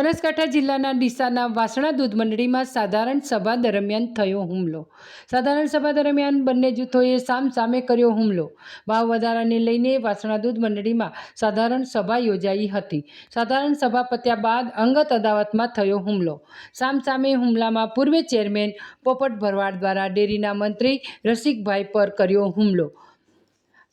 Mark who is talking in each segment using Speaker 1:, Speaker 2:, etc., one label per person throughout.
Speaker 1: બનાસકાંઠા જિલ્લાના ડીસાના વાસણા દૂધ મંડળીમાં સાધારણ સભા દરમિયાન થયો હુમલો. સાધારણ સભા દરમિયાન બંને જૂથોએ સામસામે કર્યો હુમલો. ભાવ વધારાને લઈને વાસણા દૂધ મંડળીમાં સાધારણ સભા યોજાઈ હતી. સાધારણ સભા પત્યા બાદ અંગત અદાવતમાં થયો હુમલો. સામસામે હુમલામાં પૂર્વે ચેરમેન પોપટ ભરવાડ દ્વારા ડેરીના મંત્રી રસિકભાઈ પર કર્યો હુમલો.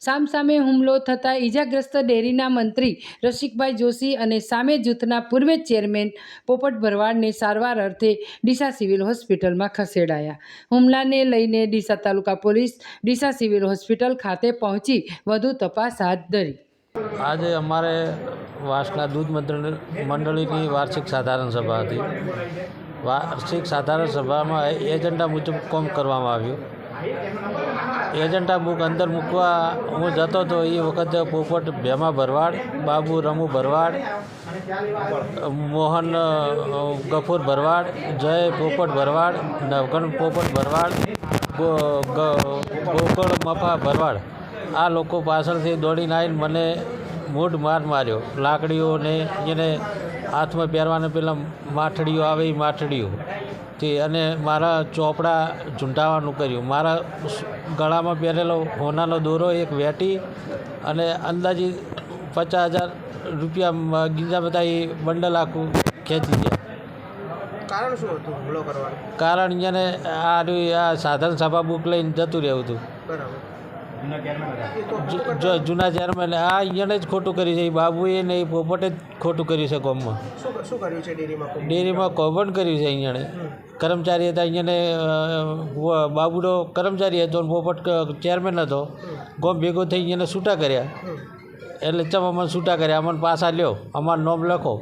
Speaker 1: સામસામે હુમલો થતાં ઈજાગ્રસ્ત ડેરીના મંત્રી રસિકભાઈ જોશી અને સામે જૂથના પૂર્વ ચેરમેન પોપટ ભરવાડને સારવાર અર્થે ડીસા સિવિલ હોસ્પિટલમાં ખસેડાયા. હુમલાને લઈને Deesa taluka police Deesa civil hospital ખાતે પહોંચી વધુ તપાસ હાથ ધરી.
Speaker 2: આજે અમારે વાસના દૂધ મંડળ મંડળીની વાર્ષિક સાધારણ સભા હતી. વાર્ષિક સાધારણ સભામાં એજન્ડા મુજબ કોમ કરવામાં આવ્યું. એજન્ડા બુક અંદર મૂકવા હું જતો હતો એ વખતે પોપટ ભેમા ભરવાડ, બાબુ રમુ ભરવાડ, મોહન ગફુર ભરવાડ, જય પોપટ ભરવાડ નવગણ પોપટ ભરવાડ ગોકળ મફા ભરવાડ. આ લોકો પાછળથી દોડીને આવીને મને મૂઢ માર માર્યો. લાકડીઓને એને હાથમાં પહેરવાને પેલા માઠડીઓ આવે એ માઠડીઓ. તે અને મારા ચોપડા ઝૂંટાવાનું કર્યું. મારા ગળામાં પહેરેલો હોનાનો દોરો એક વેટી અને અંદાજી પચાસ હજાર રૂપિયા ગીજા બધા એ બંડલ આખું ખેંચી ગયા.
Speaker 3: કારણ શું હતું હુમલો કરવાનું?
Speaker 2: કારણ જેને આ સાધન આ સાધારણ સભા બુક લઈને જતું રહેવું હતું.
Speaker 3: બરાબર.
Speaker 2: જો- જૂના ચેરમેન આ અહીંયાને જ ખોટું કર્યું છે એ બાબુએ ને એ પોપટે જ ખોટું કર્યું છે કોમમાં.
Speaker 3: શું શું કર્યું છે ડેરીમાં?
Speaker 2: ડેરીમાં કૌભાંડ કર્યું છે અહીંયાને કર્મચારી હતા અહીંયાને અ, બાબુનો કર્મચારી હતો ને પોપટ ચેરમેન હતો. ગોમ ભેગો થઈ અહીંયાને છૂટા કર્યા. એટલે ચમ અમને છૂટા કર્યા અમને પાછા લ્યો અમારું નોમ લખો.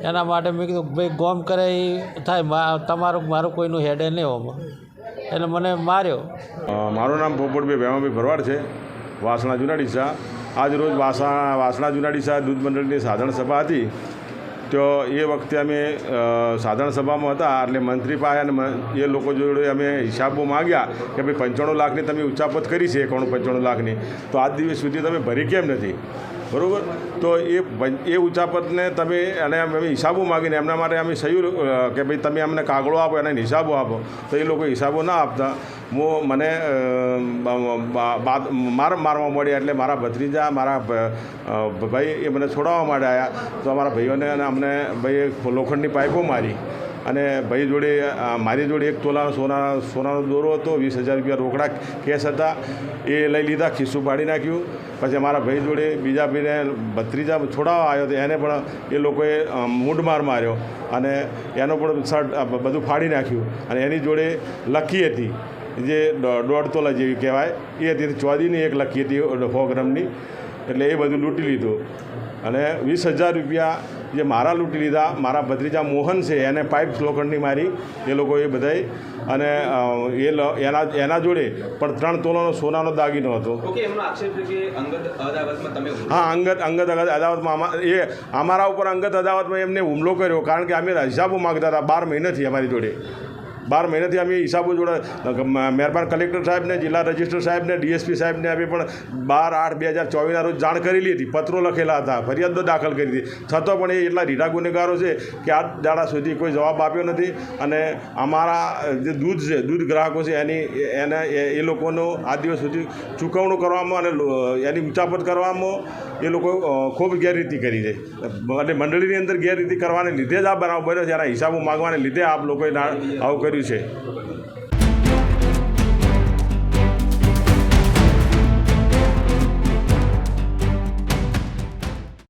Speaker 2: એના માટે મેં કીધું ભાઈ ગોમ કરે એ થાય મા- તમારું મારું કોઈનું હેડે નહીં હોમાં. એટલે મને માર્યો.
Speaker 4: મારું નામ પોપટભાઈ ભેમાભાઈ ભરવાડ છે, વાસણા જુનાડીસા આજ રોજ વાસણા વાસણા જુનાડીસા દૂધ મંડળની સાધારણ સભા હતી. તો એ વખતે અમે સાધારણ સભામાં હતા, એટલે મંત્રી પાસે અને એ લોકો જોડે અમે હિસાબો માગ્યા કે ભાઈ પંચાણું લાખની તમે ઉચ્ચાપત કરી છે, એકાણું પંચાણું લાખની. તો આજ દિવસ સુધી તમે ભરી કેમ નથી? બરાબર? તો એ એ ઉચાપતને તમે અને અમે હિસાબો માગીને એમના માટે અમે સહયું કે ભાઈ તમે અમને કાગળો આપો, એને હિસાબો આપો, તો એ લોકો હિસાબો ના આપતા. હું મને માર મારવા મળ્યા એટલે મારા ભત્રીજા, મારા ભાઈ એ મને છોડાવવા માટે આવ્યા તો અમારા ભાઈઓને અને અમને, ભાઈએ લોખંડની પાઇપો મારી. અને ભાઈ જોડે મારી જોડે એક તોલા, સોના, સોનાનો દોરો હતો, વીસ હજાર રૂપિયા રોકડા કેસ હતા. એ લઈ લીધા, ખિસ્સું પાડી નાખ્યું. પછી મારા ભાઈ જોડે બીજા ભાઈને ભત્રીજા છોડાવવા આવ્યો તો એને પણ એ લોકોએ મૂંઢમાર માર્યો અને એનો પણ શર્ટ બધું ફાડી નાખ્યું. અને એની જોડે લખી હતી, જે દોઢ તોલા જેવી કહેવાય, એ હતી ચોદીની, એક લખી હતી સો ગ્રામની એટલે એ બધું લૂંટી લીધું. અને વીસ હજાર રૂપિયા જે મારા લૂંટી લીધા મારા ભત્રીજા મોહન છે એને પાઇપ લોખંડની મારી એ લોકોએ બધાએ અને એ એના એના જોડે પણ ત્રણ તોલાનો સોનાનો દાગીનો હતો. હા અંગત અંગત અદાવતમાં એ અમારા ઉપર અંગત અદાવતમાં એમને હુમલો કર્યો કારણ કે અમે હિસાબો માગતા હતા બાર મહિનાથી અમારી જોડે. બાર મહિનાથી અમે હિસાબો જોડે મહેરબાન કલેક્ટર સાહેબને, જિલ્લા રજિસ્ટર સાહેબને, ડીએસપી સાહેબને અમે પણ બાર આઠ બે હજાર ચોવીસના રોજ જાણ કરેલી હતી, પત્રો લખેલા હતા, ફરિયાદો દાખલ કરી હતી. છતાં પણ એ એટલા રીઢા ગુનેગારો છે કે આ દાડા સુધી કોઈ જવાબ આપ્યો નથી અને અમારા જે દૂધ છે, દૂધ ગ્રાહકો છે, એની, એને, એ- લોકોનો આ દિવસ સુધી ચૂકવણું કરવામાં અને એની ઉચાપત કરવામાં એ લોકો ખૂબ ગેરરીતિ કરી છે. એટલે મંડળીની અંદર ગેરરીતિ કરવાને લીધે જ આ બનાવ બન્યો છે, એના હિસાબો માગવાને લીધે આપ લોકોએ આવું આવું કર્યું છે